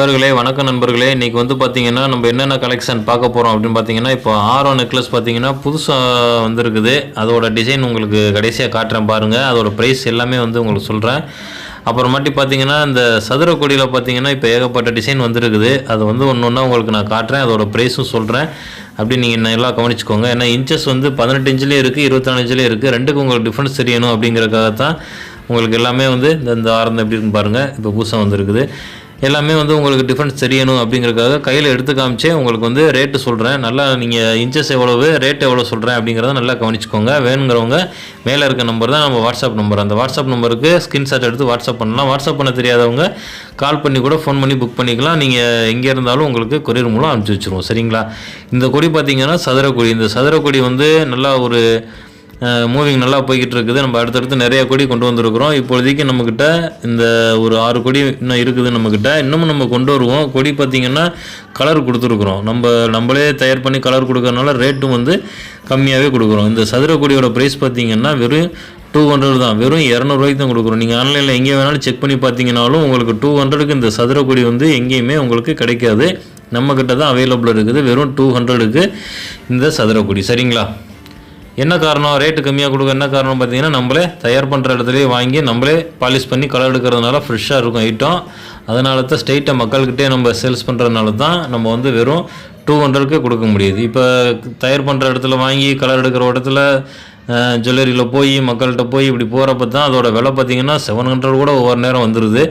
நண்பர்களே வணக்கம் நண்பர்களே. இன்றைக்கி வந்து பார்த்திங்கன்னா நம்ம என்னென்ன கலெக்ஷன் பார்க்க போகிறோம் அப்படின்னு பார்த்தீங்கன்னா இப்போ ஆரோ நெக்லஸ் பார்த்தீங்கன்னா புதுசாக வந்திருக்குது. அதோட டிசைன் உங்களுக்கு கடைசியாக காட்டுறேன் பாருங்கள் அதோட ப்ரைஸ் எல்லாமே வந்து உங்களுக்கு சொல்கிறேன் அப்புறமாட்டி பார்த்தீங்கன்னா இந்த சதுர கொடியில் பார்த்தீங்கன்னா இப்போ ஏகப்பட்ட டிசைன் வந்திருக்குது. அது வந்து ஒன்று ஒன்றா உங்களுக்கு நான் காட்டுறேன். அதோட ப்ரைஸும் சொல்கிறேன் அப்படி நீங்கள் நல்லா கவனிச்சுக்கோங்க. ஏன்னா இன்ச்சஸ் வந்து பதினெட்டு இன்ச்சிலே இருக்குது இருபத்தாலு இன்ச்சிலே இருக்குது ரெண்டுக்கும் உங்களுக்கு டிஃப்ரென்ஸ் தெரியணும் அப்படிங்கிறக்காக தான் உங்களுக்கு எல்லாமே வந்து இந்த இந்த ஆரம்பம் எப்படி இருக்குன்னு பாருங்கள் இப்போ புதுசாக வந்திருக்குது. எல்லாமே வந்து உங்களுக்கு டிஃப்ரென்ஸ் தெரியணும் அப்படிங்கிறதுக்காக கையில் எடுத்து காமிச்சே உங்களுக்கு வந்து ரேட்டு சொல்கிறேன் நல்லா நீங்கள் இன்ச்சஸ் எவ்வளவு ரேட் எவ்வளோ சொல்கிறேன் அப்படிங்கிறத நல்லா கவனிச்சுக்கோங்க. வேணுங்கிறவங்க மேலே இருக்க நம்பர் தான் நம்ம வாட்ஸ்அப் நம்பர் அந்த வாட்ஸ்அப் நம்பருக்கு ஸ்கிரீன்ஷாட் எடுத்து வாட்ஸ்அப் பண்ணலாம். வாட்ஸ்அப் பண்ண தெரியாதவங்க கால் பண்ணி கூட ஃபோன் பண்ணி புக் பண்ணிக்கலாம். நீங்கள் எங்கே இருந்தாலும் உங்களுக்கு கொரியர் மூலம் அனுப்பிச்சி வச்சுருவோம். சரிங்களா? இந்த கொடி பார்த்தீங்கன்னா சதுர கொடி இந்த சதுர கொடி வந்து நல்லா ஒரு மூவிங் நல்லா போய்கிட்டு இருக்குது நம்ம அடுத்தடுத்து நிறைய கொடி கொண்டு வந்திருக்கிறோம். இப்போதைக்கு நம்மக்கிட்ட இந்த ஒரு ஆறு கொடி இன்னும் இருக்குது நம்மக்கிட்ட இன்னமும் நம்ம கொண்டு வருவோம். கொடி பார்த்திங்கன்னா கலர் கொடுத்துருக்குறோம். நம்ம நம்மளே தயார் பண்ணி கலர் கொடுக்கறனால ரேட்டும் வந்து கம்மியாகவே கொடுக்குறோம். இந்த சதுர கொடியோட ப்ரைஸ் பார்த்திங்கன்னா வெறும் டூ ஹண்ட்ரட் தான். வெறும் இரநூறுவாய்க்கு தான் கொடுக்குறோம். நீங்கள் ஆன்லைனில் எங்கே வேணாலும் செக் பண்ணி பார்த்தீங்கனாலும் உங்களுக்கு டூ ஹண்ட்ரடுக்கு இந்த சதுர கொடி வந்து எங்கேயுமே உங்களுக்கு கிடைக்காது. நம்மக்கிட்ட தான் அவைலபிள் இருக்குது. வெறும் டூ ஹண்ட்ரடுக்கு இந்த சதுர கொடி. சரிங்களா? என்ன காரணம்? ரேட்டு கம்மியாக கொடுக்க என்ன காரணம் பார்த்தீங்கன்னா நம்மளே தயார் பண்ணுற இடத்துலையே வாங்கி நம்மளே பாலிஷ் பண்ணி கலர் எடுக்கிறதுனால ஃப்ரெஷ்ஷாக இருக்கும் ஐட்டம் அதனால தான் ஸ்ட்ரைட்டாக மக்கள்கிட்டே நம்ம சேல்ஸ் பண்ணுறதுனால தான் நம்ம வந்து வெறும் டூ ஹண்ட்ரடுக்கு கொடுக்க முடியுது. இப்போ தயார் பண்ணுற இடத்துல வாங்கி கலர் எடுக்கிற இடத்துல ஜுவல்லரியில் போய் மக்கள்கிட்ட போய் இப்படி போகிறப்ப தான் அதோட விலை பார்த்தீங்கன்னா செவன் ஹண்ட்ரட் கூட ஒவ்வொரு நேரம் வந்துடுது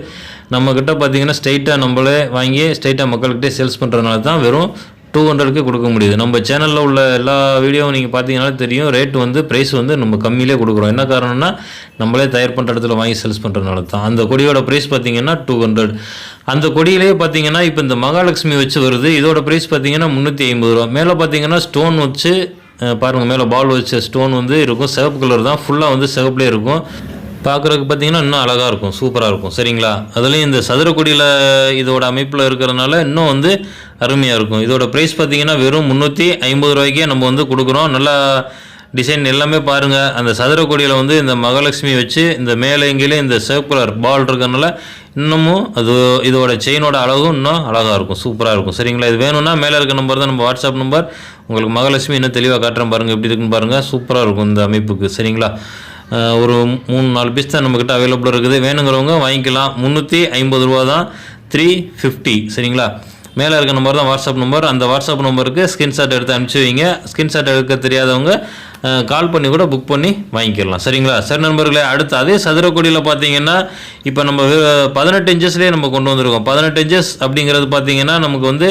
நம்மக்கிட்ட பார்த்தீங்கன்னா ஸ்ட்ரைட்டாக நம்மளே வாங்கி ஸ்ட்ரைட்டாக மக்கள்கிட்டே சேல்ஸ் பண்ணுறதுனால தான் வெறும் டூ ஹண்ட்ரடுக்கு கொடுக்க முடியுது. நம்ம சேனலில் உள்ள எல்லா வீடியோவும் நீங்கள் பார்த்தீங்கனாலே தெரியும். ரேட் வந்து ப்ரைஸ் வந்து நம்ம கம்மியிலே கொடுக்குறோம். என்ன காரணம்னா நம்மளே தயார் பண்ணுற இடத்துல வாங்கி சேல்ஸ் பண்ணுறதுனால தான். அந்த கொடியோட ப்ரைஸ் பார்த்தீங்கன்னா டூ ஹண்ட்ரட் அந்த கொடியிலே பார்த்தீங்கன்னா இப்போ இந்த மகாலட்சுமி வச்சு வருது. இதோட ப்ரைஸ் பார்த்தீங்கன்னா முந்நூற்றி ஐம்பது ரூபா. மேலே பார்த்தீங்கன்னா ஸ்டோன் வச்சு பாருங்கள் மேலே பால் வச்ச ஸ்டோன் வந்து இருக்கும். சிவப்பு கலர் தான். ஃபுல்லாக வந்து சிவப்புலேயே இருக்கும். பார்க்குறதுக்கு பார்த்தீங்கன்னா இன்னும் அழகாக இருக்கும் சூப்பராக இருக்கும். சரிங்களா? அதுலேயும் இந்த சதுரக்குடியில் இதோட அமைப்பில் இருக்கிறதுனால இன்னும் வந்து அருமையாக இருக்கும். இதோட ப்ரைஸ் பார்த்தீங்கன்னா வெறும் முந்நூற்றி ஐம்பது ரூபாய்க்கே நம்ம வந்து கொடுக்குறோம். நல்லா டிசைன் எல்லாமே பாருங்கள் அந்த சதுரக்கொடியில் வந்து இந்த மகாலட்சுமி வச்சு இந்த மேலே எங்கேயே இந்த சிவப்பு பால் இருக்கிறதுனால இன்னமும் அது இதோட செயினோட அழகும் இன்னும் அழகாக இருக்கும் சூப்பராக இருக்கும். சரிங்களா? இது வேணும்னா மேலே இருக்க நம்பர் தான் நம்ம வாட்ஸ்அப் நம்பர் உங்களுக்கு மகாலட்சுமி இன்னும் தெளிவாக காட்டுறேன் பாருங்கள் எப்படி இருக்குன்னு பாருங்கள் சூப்பராக இருக்கும் இந்த அமைப்புக்கு. சரிங்களா? ஒரு மூணு நாலு பீஸ் தான் நம்மக்கிட்ட அவைலபிளாக இருக்குது. வேணுங்கிறவங்க வாங்கிக்கலாம். முந்நூற்றி ஐம்பது ரூபா தான் த்ரீ ஃபிஃப்டி சரிங்களா? மேலே இருக்க நம்பர் தான் வாட்ஸ்அப் நம்பர் அந்த வாட்ஸ்அப் நம்பருக்கு ஸ்கிரீன்ஷாட் எடுத்து அனுப்பிச்சி வைங்க. ஸ்கிரீன்ஷாட் எடுக்க தெரியாதவங்க கால் பண்ணி கூட புக் பண்ணி வாங்கிக்கலாம். சரிங்களா? சரி நண்பர்களே அடுத்து அதே சதுரக்கொடியில் பார்த்தீங்கன்னா இப்போ நம்ம பதினெட்டு இன்ச்சஸ்லேயே நம்ம கொண்டு வந்திருக்கோம். பதினெட்டு இன்ச்சஸ் அப்படிங்கிறது பார்த்தீங்கன்னா நமக்கு வந்து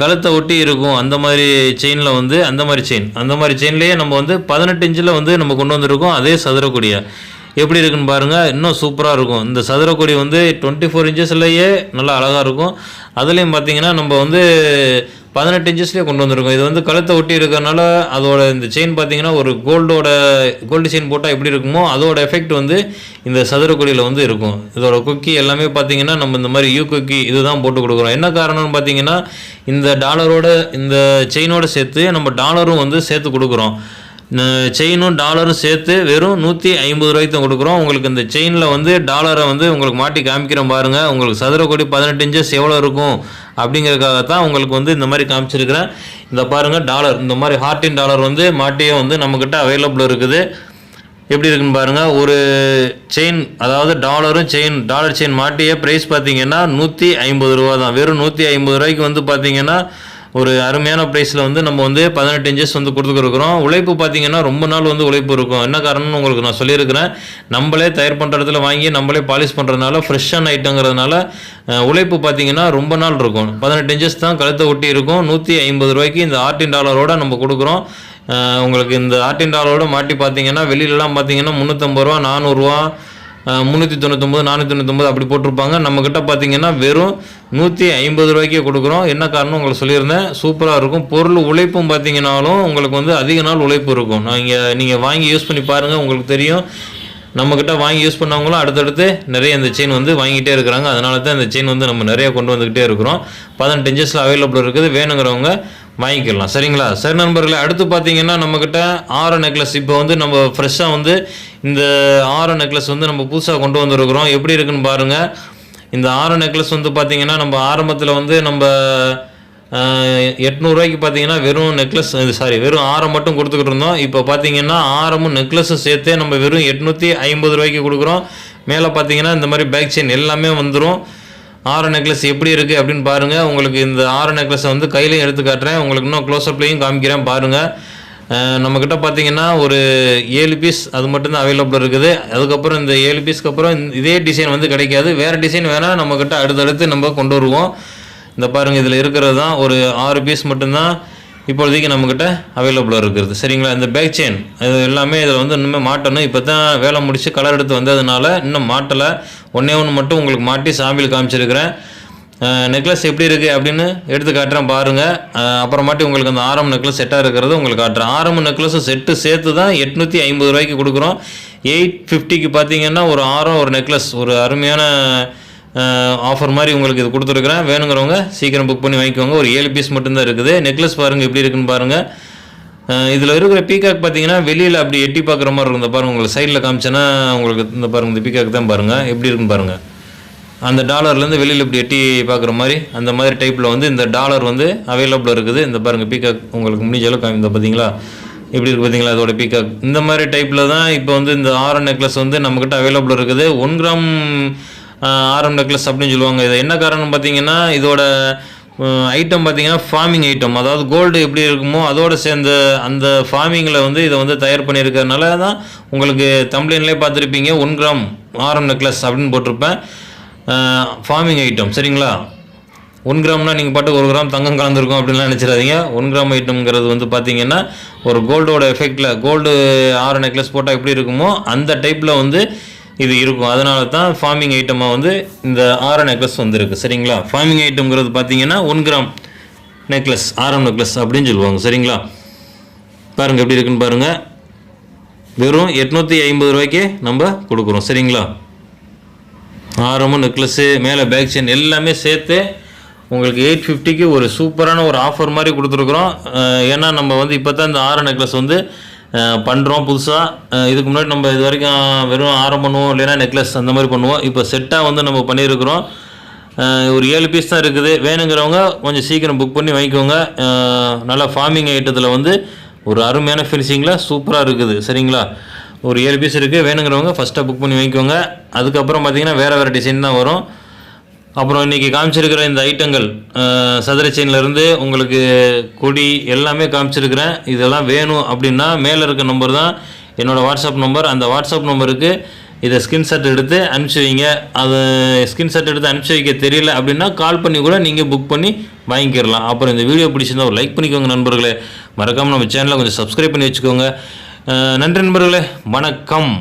கழுத்தை ஒட்டி இருக்கும். அந்த மாதிரி செயினில் வந்து அந்த மாதிரி செயின் அந்த மாதிரி செயின்லேயே நம்ம வந்து பதினெட்டு இன்ச்சில் வந்து நம்ம கொண்டு வந்திருக்கோம். அதே சதுரக்கொடியை எப்படி இருக்குன்னு பாருங்கள் இன்னும் சூப்பராக இருக்கும். இந்த சதுரக்கொடி வந்து டுவெண்ட்டி ஃபோர் இன்ச்சஸ்லேயே நல்லா அழகாக இருக்கும். அதுலேயும் பார்த்தீங்கன்னா நம்ம வந்து பதினெட்டு இன்ச்சஸ்லேயே கொண்டு வந்திருக்கோம். இது வந்து கழுத்தை ஒட்டி இருக்கிறனால அதோட இந்த செயின் பார்த்தீங்கன்னா ஒரு கோல்டோட கோல்டு செயின் போட்டால் எப்படி இருக்குமோ அதோட எஃபெக்ட் வந்து இந்த சதுரக்கொடியில் வந்து இருக்கும். இதோட குக்கி எல்லாமே பார்த்தீங்கன்னா நம்ம இந்த மாதிரி யூ குக்கி இதுதான் போட்டு கொடுக்குறோம். என்ன காரணம்னு பார்த்தீங்கன்னா இந்த டாலரோட இந்த செயினோட சேர்த்து நம்ம டாலரும் வந்து சேர்த்து கொடுக்குறோம். செயினும் டாலரும் சேர்த்து வெறும் நூற்றி ஐம்பது ரூபாய்க்கு தான் கொடுக்குறோம். உங்களுக்கு இந்த செயினில் வந்து டாலரை வந்து உங்களுக்கு மாட்டி காமிக்கிறோம் பாருங்கள் உங்களுக்கு சதுர கோடி பதினெட்டு இன்ச்சஸ் எவ்வளோ இருக்கும் அப்படிங்கிறதுக்காக தான் உங்களுக்கு வந்து இந்த மாதிரி காமிச்சிருக்கிறேன். இந்த பாருங்கள் டாலர் இந்த மாதிரி ஹார்டின் டாலர் வந்து மாட்டியே வந்து நம்மக்கிட்ட அவைலபிள் இருக்குது. எப்படி இருக்குன்னு பாருங்கள் ஒரு செயின் அதாவது டாலரும் செயின் டாலர் செயின் மாட்டியே ப்ரைஸ் பார்த்தீங்கன்னா நூற்றி ஐம்பது ரூபா தான். வெறும் நூற்றி ஐம்பது ரூபாய்க்கு வந்து பார்த்தீங்கன்னா ஒரு அருமையான ப்ரைஸில் வந்து நம்ம வந்து பதினெட்டு இன்ச்சஸ் வந்து கொடுத்துருக்குறோம் உழைப்பு பார்த்தீங்கன்னா ரொம்ப நாள் வந்து உழைப்பு இருக்கும். என்ன காரணம்னு உங்களுக்கு நான் சொல்லியிருக்கிறேன். நம்மளே தயார் பண்ணுற இடத்துல வாங்கி நம்மளே பாலிஷ் பண்ணுறதுனால ஃப்ரெஷ்ஷான ஐட்டங்கிறதுனால உழைப்பு பார்த்தீங்கன்னா ரொம்ப நாள் இருக்கும். பதினெட்டு இன்ச்சஸ் தான் கழுத்தை ஒட்டி இருக்கும். நூற்றி ஐம்பது ரூபாய்க்கு இந்த ஆர்டின் டாலரோட நம்ம கொடுக்குறோம். உங்களுக்கு இந்த ஆர்டின் டாலரோட மாட்டி பார்த்தீங்கன்னா வெளியிலலாம் பார்த்தீங்கன்னா முந்நூற்றம்பது ரூபா நானூறுரூவா முந்நூற்றி தொண்ணூத்தொம்பது நானூற்றி தொண்ணூத்தொம்பது அப்படி போட்டிருப்பாங்க. நம்மக்கிட்ட பார்த்தீங்கன்னா வெறும் நூற்றி ஐம்பது ரூபாய்க்கே கொடுக்குறோம். என்ன காரணம் உங்களுக்கு சொல்லியிருந்தேன். சூப்பராக இருக்கும். பொருள் உழைப்பும் பார்த்தீங்கன்னாலும் உங்களுக்கு வந்து அதிக நாள் உழைப்பு இருக்கும். நீங்கள் நீங்கள் வாங்கி யூஸ் பண்ணி பாருங்கள் உங்களுக்கு தெரியும். நம்மக்கிட்ட வாங்கி யூஸ் பண்ணவங்களும் அடுத்தடுத்து நிறைய இந்த செயின் வந்து வாங்கிட்டே இருக்கிறாங்க. அதனால தான் இந்த செயின் வந்து நம்ம நிறைய கொண்டு வந்துக்கிட்டே இருக்கிறோம். பதினெட்டு இன்ச்சஸில் அவைலபிள் இருக்குது. வேணுங்கிறவங்க வாங்கிக்கலாம். சரிங்களா? சரி நண்பர்களே அடுத்து பார்த்தீங்கன்னா நம்மக்கிட்ட ஆரோ நெக்லஸ் இப்போ வந்து நம்ம ஃப்ரெஷ்ஷாக வந்து இந்த ஆரோ நெக்லஸ் வந்து நம்ம புதுசாக கொண்டு வந்திருக்கிறோம். எப்படி இருக்குன்னு பாருங்கள் இந்த ஆரோ நெக்லஸ் வந்து பார்த்தீங்கன்னா நம்ம ஆரம்பத்தில் வந்து நம்ம ஆஹ், எட்நூறுவாய்க்கு பார்த்தீங்கன்னா வெறும் நெக்லஸ் சாரி வெறும் ஆரம் மட்டும் கொடுத்துக்கிட்டு இருந்தோம். இப்போ பார்த்தீங்கன்னா ஆரமும் நெக்லஸும் சேர்த்தே நம்ம வெறும் எட்நூற்றி ஐம்பது ரூபாய்க்கு கொடுக்குறோம். மேலே பார்த்தீங்கன்னா இந்த மாதிரி பேக் செயின் எல்லாமே வந்துடும் ஆரோ நெக்லஸ் எப்படி இருக்குது அப்படின்னு பாருங்கள் உங்களுக்கு இந்த ஆரோ நெக்லஸை வந்து கையிலையும் எடுத்து காட்டுறேன். உங்களுக்கு இன்னும் க்ளோஸ்அப்லேயும் காமிக்கிறேன் பாருங்கள் நம்மக்கிட்ட பார்த்தீங்கன்னா ஒரு ஏழு பீஸ் அது மட்டும்தான் அவைலபிள் இருக்குது. அதுக்கப்புறம் இந்த ஏழு பீஸ்க்கு அப்புறம் இதே டிசைன் வந்து கிடைக்காது. வேறு டிசைன் வேணால் நம்மக்கிட்ட அடுத்தடுத்து நம்ம கொண்டு வருவோம். இந்த பாருங்கள் இதில் இருக்கிறது தான் ஒரு ஆறு பீஸ் மட்டும்தான் இப்போதைக்கு நம்மக்கிட்ட அவைலபிளாக இருக்கிறது சரிங்களா? இந்த பேக் செயின் இது எல்லாமே இதில் வந்து இன்னுமே மாட்டணும். இப்போ தான் வேலை முடித்து கலர் எடுத்து வந்ததுனால இன்னும் மாட்டலை. ஒன்றே ஒன்று மட்டும் உங்களுக்கு மாட்டி சாம்பிள் காமிச்சிருக்கிறேன். நெக்லஸ் எப்படி இருக்குது அப்படின்னு எடுத்து காட்டுறேன் பாருங்கள் அப்புறமாட்டி உங்களுக்கு அந்த ஆரம் நெக்லஸ் செட்டாக இருக்கிறது உங்களுக்கு காட்டுறேன். ஆரம் நெக்லஸும் செட்டு சேர்த்து தான் எட்நூற்றி ஐம்பது ரூபாய்க்கு கொடுக்குறோம். எயிட் ஃபிஃப்டிக்கு பார்த்தீங்கன்னா ஒரு ஆரம் ஒரு நெக்லஸ் ஒரு அருமையான ஆஃபர் மாதிரி உங்களுக்கு இது கொடுத்துருக்குறேன். வேணுங்கிறவங்க சீக்கிரம் புக் பண்ணி வாங்கிக்கோங்க. ஒரு ஏழு பீஸ் மட்டும்தான் இருக்குது. நெக்லஸ் பாருங்கள் எப்படி இருக்குன்னு பாருங்கள் இதில் இருக்கிற பீகாக் பார்த்தீங்கன்னா வெளியில் அப்படி எட்டி பார்க்குற மாதிரி இருக்கும். இந்த பாருங்கள் உங்களுக்கு சைடில் காமிச்சேன்னா உங்களுக்கு இந்த பாருங்கள் இந்த பீகாக் தான் பாருங்கள் எப்படி இருக்குன்னு பாருங்கள் அந்த டாலர்லேருந்து வெளியில் இப்படி எட்டி பார்க்குற மாதிரி அந்த மாதிரி டைப்பில் வந்து இந்த டாலர் வந்து அவைலபிள் இருக்குது. இந்த பாருங்கள் பீகாக் உங்களுக்கு முடிஞ்சளவு காமி- இந்த பார்த்தீங்களா எப்படி இருக்குது பார்த்தீங்களா அதோட பீகாக் இந்த மாதிரி டைப்பில் தான் இப்போ வந்து இந்த ஆரம் நெக்லஸ் வந்து நம்மக்கிட்ட அவைலபிள் இருக்குது. ஒன் கிராம் ஆரம் நெக்லஸ் அப்படின்னு சொல்லுவாங்க. இது என்ன காரணம் பார்த்தீங்கன்னா இதோட ஐட்டம் பார்த்தீங்கன்னா ஃபார்மிங் ஐட்டம் அதாவது கோல்டு எப்படி இருக்குமோ அதோடு சேர்ந்த அந்த ஃபார்மிங்கில் வந்து இதை வந்து தயார் பண்ணியிருக்கிறதுனால தான் உங்களுக்கு தம்ப்ளைன்லேயே பார்த்துருப்பீங்க ஒன் கிராம் ஆரம் நெக்லஸ் அப்படின்னு போட்டிருப்பேன். ஃபார்மிங் ஐட்டம் சரிங்களா? ஒன் கிராம்னா நீங்கள் பாட்டு ஒரு கிராம் தங்கம் கலந்துருக்கும் அப்படின்லாம் நினச்சிடாதீங்க. ஒன் கிராம் ஐட்டம்ங்கிறது வந்து பார்த்தீங்கன்னா ஒரு கோல்டோட எஃபெக்டில் கோல்டு ஆறு நெக்லஸ் போட்டால் எப்படி இருக்குமோ அந்த டைப்பில் வந்து இது இருக்கும். அதனால தான் ஃபார்மிங் ஐட்டமாக வந்து இந்த ஆரம் நெக்லஸ் வந்துருக்கு. சரிங்களா? ஃபார்மிங் ஐட்டம்ங்கிறது பார்த்தீங்கன்னா ஒன் கிராம் நெக்லஸ் ஆரம் நெக்லஸ் அப்படின்னு சொல்லுவாங்க. சரிங்களா? பாருங்கள் எப்படி இருக்குன்னு பாருங்கள் வெறும் எட்நூற்றி ஐம்பது ரூபாய்க்கு நம்ம கொடுக்குறோம். சரிங்களா? ஆரமும் நெக்லஸ்ஸு மேலே பேக் செயின் எல்லாமே சேர்த்து உங்களுக்கு எயிட் ஃபிஃப்டிக்கு ஒரு சூப்பரான ஒரு ஆஃபர் மாதிரி கொடுத்துருக்குறோம். ஏன்னா நம்ம வந்து இப்போ தான் இந்த ஆரம் நெக்லஸ் வந்து பண்ணுறோம் புதுசாக இதுக்கு முன்னாடி நம்ம இது வரைக்கும் வெறும் ஆரம் பண்ணுவோம் இல்லைன்னா நெக்லஸ் அந்த மாதிரி பண்ணுவோம். இப்போ செட்டாக வந்து நம்ம பண்ணியிருக்கிறோம் ஒரு ஏழு பீஸ் தான் இருக்குது. வேணுங்கிறவங்க கொஞ்சம் சீக்கிரம் புக் பண்ணி வாங்கிக்கோங்க. நல்லா ஃபார்மிங் ஐட்டத்தில் வந்து ஒரு அருமையான ஃபினிஷிங்கில் சூப்பராக இருக்குது. சரிங்களா? ஒரு ஏழு பீஸ் இருக்குது வேணுங்கிறவங்க ஃபஸ்ட்டாக புக் பண்ணி வாங்கிக்கோங்க. அதுக்கப்புறம் பார்த்திங்கன்னா வேறு வேறு டிசைன் தான் வரும். அப்புறம் இன்றைக்கி காமிச்சிருக்கிற இந்த ஐட்டங்கள் சதுர செயின்லேருந்து உங்களுக்கு கொடி எல்லாமே காமிச்சிருக்கிறேன். இதெல்லாம் வேணும் அப்படின்னா மேலே இருக்க நம்பர் தான் என்னோடய வாட்ஸ்அப் நம்பர் அந்த வாட்ஸ்அப் நம்பருக்கு இதை ஸ்கிரீன்ஷாட் எடுத்து அனுப்பிச்சி வைங்க. அது ஸ்கிரீன்ஷாட் எடுத்து அனுப்பிச்சி வைக்க தெரியல அப்படின்னா கால் பண்ணி கூட நீங்கள் புக் பண்ணி வாங்கிக்கிறலாம் அப்புறம் இந்த வீடியோ பிடிச்சிருந்தா ஒரு லைக் பண்ணிக்கோங்க நண்பர்களே. மறக்காமல் நம்ம சேனலை கொஞ்சம் சப்ஸ்கிரைப் பண்ணி வச்சுக்கோங்க. நன்றி நண்பர்களே. வணக்கம்.